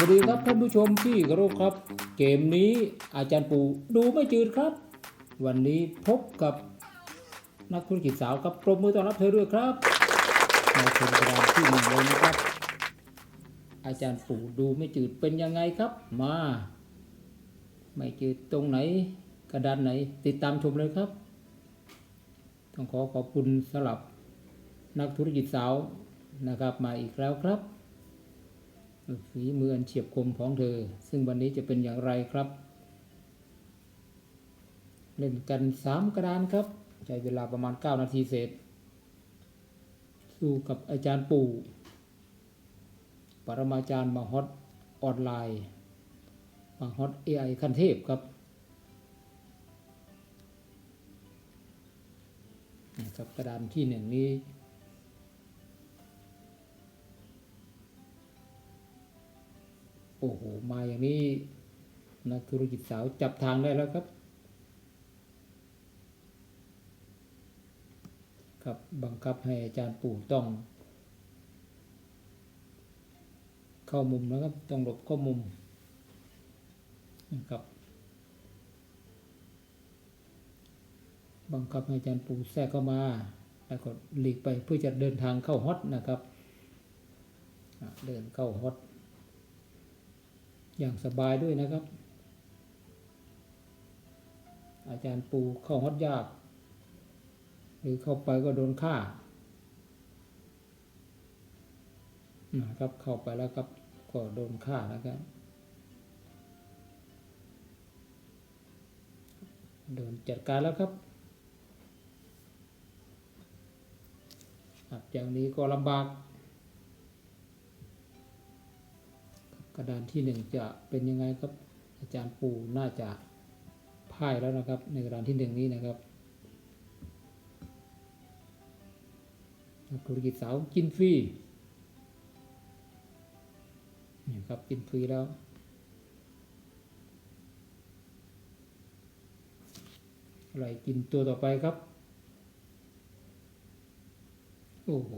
วัสดีครับท่านผู้ชมที่เคารพครับ เกมนี้อาจารย์ปู่ดูไม่จืดครับ วันนี้พบกับนักธุรกิจสาวครับปรบมือต้อนรับเธอด้วยครับมาชมรานที่หนึ่งเลยนะครับ อาจารย์ปู่ดูไม่จืดเป็นยังไงครับ มา ไม่จืดตรงไหนกระดานไหน ติดตามชมเลยครับ ต้องขอขอบคุณสำหรับนักธุรกิจสาวนะครับมาอีกแล้วครับ ฝีมืออันเฉียบคมของเธอ ซึ่งวันนี้จะเป็นอย่างไรครับ เล่นกันสามกระดานครับใช้เวลาประมาณ 9 นาทีเศษ สู้กับอาจารย์ปู่ปรมาจารย์มาฮอตออนไลน์มาฮอต AI คันเทพครับนะครับกระดานที่หนึ่งนี้ โอ้โห มาอย่างนี้ นักธุรกิจสาวจับทางได้แล้วครับ ครับบังคับให้อาจารย์ปู่ต้อง เข้ามุมนะครับ ต้องหลบเข้ามุมนะครับ บังคับให้อาจารย์ปู่แทรกเข้ามา แล้วก็หลีกไปเพื่อจะเดินทางเข้าฮอตนะครับ เดินเข้าฮอต อย่างสบายด้วยนะครับ อาจารย์ปูเข้าฮอตยาก หรือเข้าไปก็โดนฆ่านะครับเข้าไปแล้วครับก็โดนฆ่านะครับโดนจัดการแล้วครับครับอย่างนี้ก็ลำบาก กระดานที่หนึ่งจะเป็นยังไงครับอาจารย์ปูน่าจะพ่ายแล้วนะครับ ในกระดานที่หนึ่งนี้นะครับกธุรกิจสาวกินฟรีนี่ครับกินฟรีแล้วอะไรกินตัวต่อไปครับ โอ้โห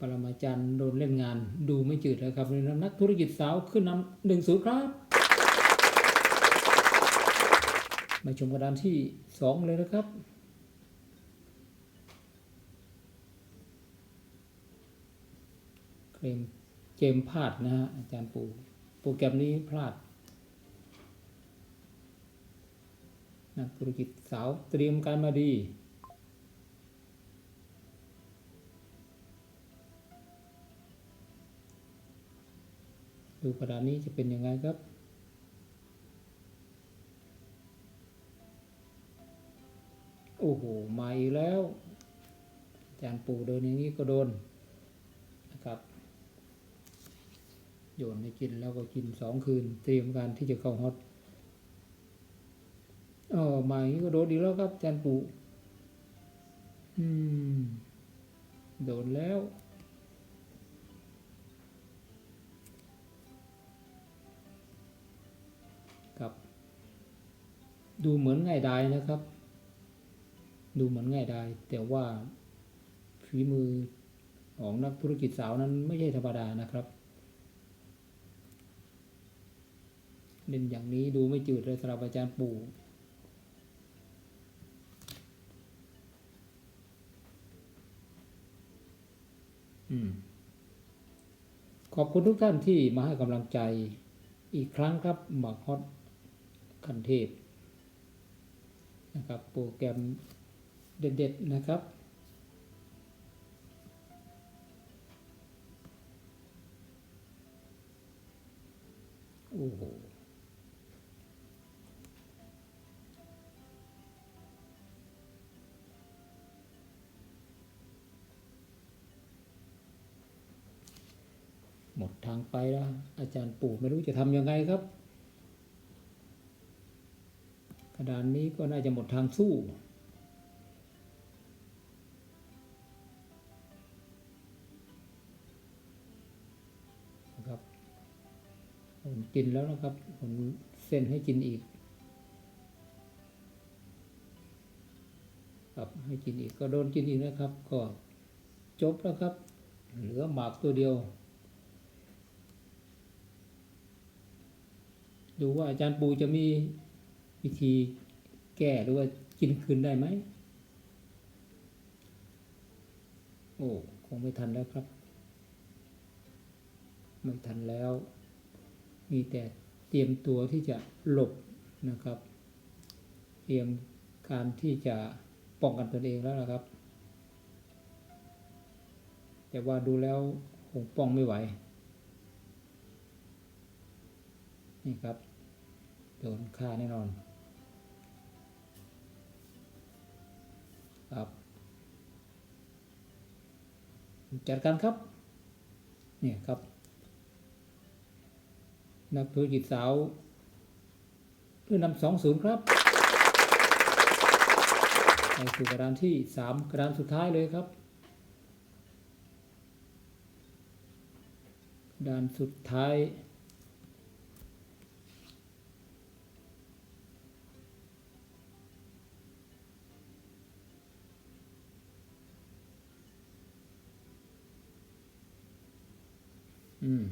ปรมาจารย์โดนเล่นงาน ดูไม่จืดเลยครับน,นักธุรกิจสาวขึ้นนำหนึ่งศูนย์ครับ มาชมกระดานที่สองเลยนะครับเกมเกมพลาดนะฮะอาจารย์ปูโปรแกรมนี้พลาดนักธุรกิจสาวเตรียมการมาดี ดูกระดานนี้จะเป็นยังไงครับ โอ้โห มาอีกแล้ว อาจารย์ปู่โดนอย่างนี้ก็โดนนะครับ โยนให้กินแล้วก็กินสองคืน เตรียมการที่จะเข้าฮอตอ๋อมาอย่างนี้ก็โดนอีแล้วครับอาจารย์ปู่อืม โดนแล้ว ดูเหมือนง่ายดายนะครับ ดูเหมือนง่ายดายแต่ว่าฝีมือของนักธุรกิจสาวนั้นไม่ใช่ธรรมดานะครับเล่นอย่างนี้ดูไม่จืดเลยสำหรับอาจารย์ปู่อขอบคุณทุกท่านที่มาให้กำลังใจอีกครั้งครับหมักฮอตคันเทพ นะครับ โปรแกรมเด็ด ๆ นะครับ โอ้โหหมดทางไปแล้ว อาจารย์ปู่ไม่รู้จะทำยังไงครับ ดานนี้ก็น่าจะหมดทางสู้ นะครับผมกินแล้วนะครับผมเส้นให้กินอีกครับให้กินอีกก็โดนกินอีกนะครับ ก็จบแล้วครับ เหลือหมากตัวเดียว ดูว่าอาจารย์ปูจะมี วิธีแก้หรือว่ากินคืนได้ไหม โอ้ คงไม่ทันแล้วครับ ไม่ทันแล้ว มีแต่เตรียมตัวที่จะหลบนะครับ เตรียมการที่จะป้องกันตนเองแล้วนะครับ แต่ว่าดูแล้วคงป้องไม่ไหว นี่ครับ โดนฆ่าแน่นอน ครับจัดการครับ เนี่ยครับ นักธุรกิจสาวเพื่อนำสองศูนย์ครับไปสู่กระดานที่สามกระดานสุดท้ายเลยครับกระดานสุดท้าย อืม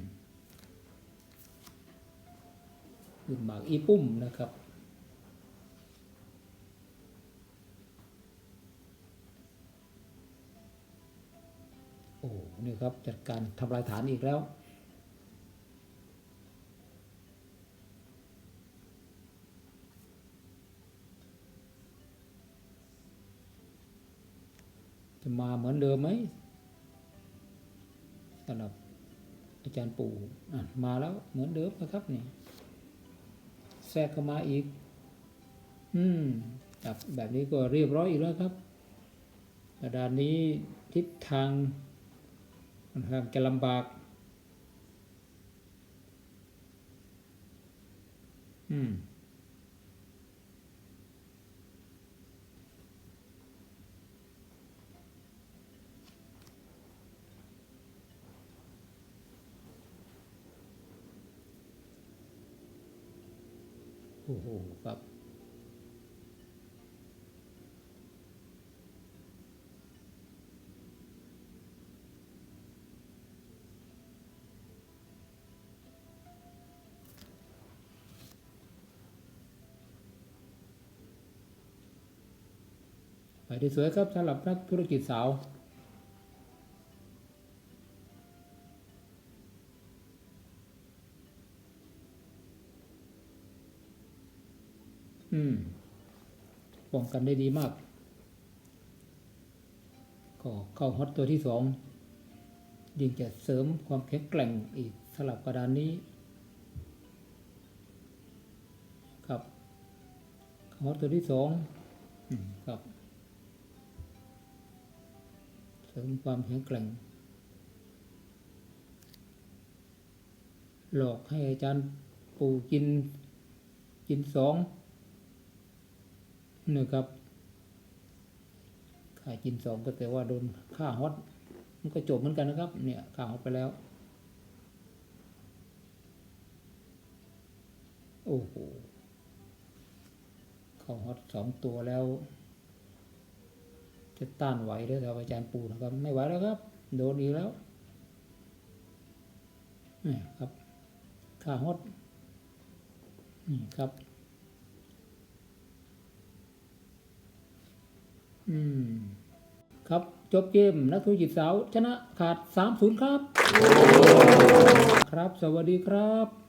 ขึ้นหมากอีปุ้มนะครับโอ้นี่ครับ จัดการทำลายฐานอีกแล้ว จะมาเหมือนเดิมไหมสำหรับ อาจารย์ปู่มาแล้วเหมือนเดิมนะครับนี่แทรกเข้ามาอีก อืมแบบแบบนี้ก็เรียบร้อยอีกแล้วครับกระดานนี้ทิศทางมันข้างจะลำบาก อืม โอ้โหครับไปได้สวยครับสำหรับนักธุรกิจสาว อืมป้องกันได้ดีมาก ก็เข้าฮอตตัวที่สองยิ่งจะเสริมความแข็งแกร่งอีกสลับกระดานนี้ ครับฮอตตัวที่สองครับ เสริมความแข็งแกร่ง หลอกให้อาจารย์ปูกินกินสอง นี่ครับค่ากินสองก็แต่ว่าโดนค่าฮอตมันก็จบเหมือนกันนะครับ เนี่ยค่าฮอตไปแล้ว โอ้โหเข้าฮอตสองตัวแล้ว จะต้านไหวเด้อครับอาจารย์ปูนะครับ ไม่ไหวแล้วครับ โดนอีกแล้วนี่ครับค่าฮอตนี่ครับ อืม ครับจบเกมนักธุรกิจสาว ชนะขาด 3-0 ครับ ครับ สวัสดีครับ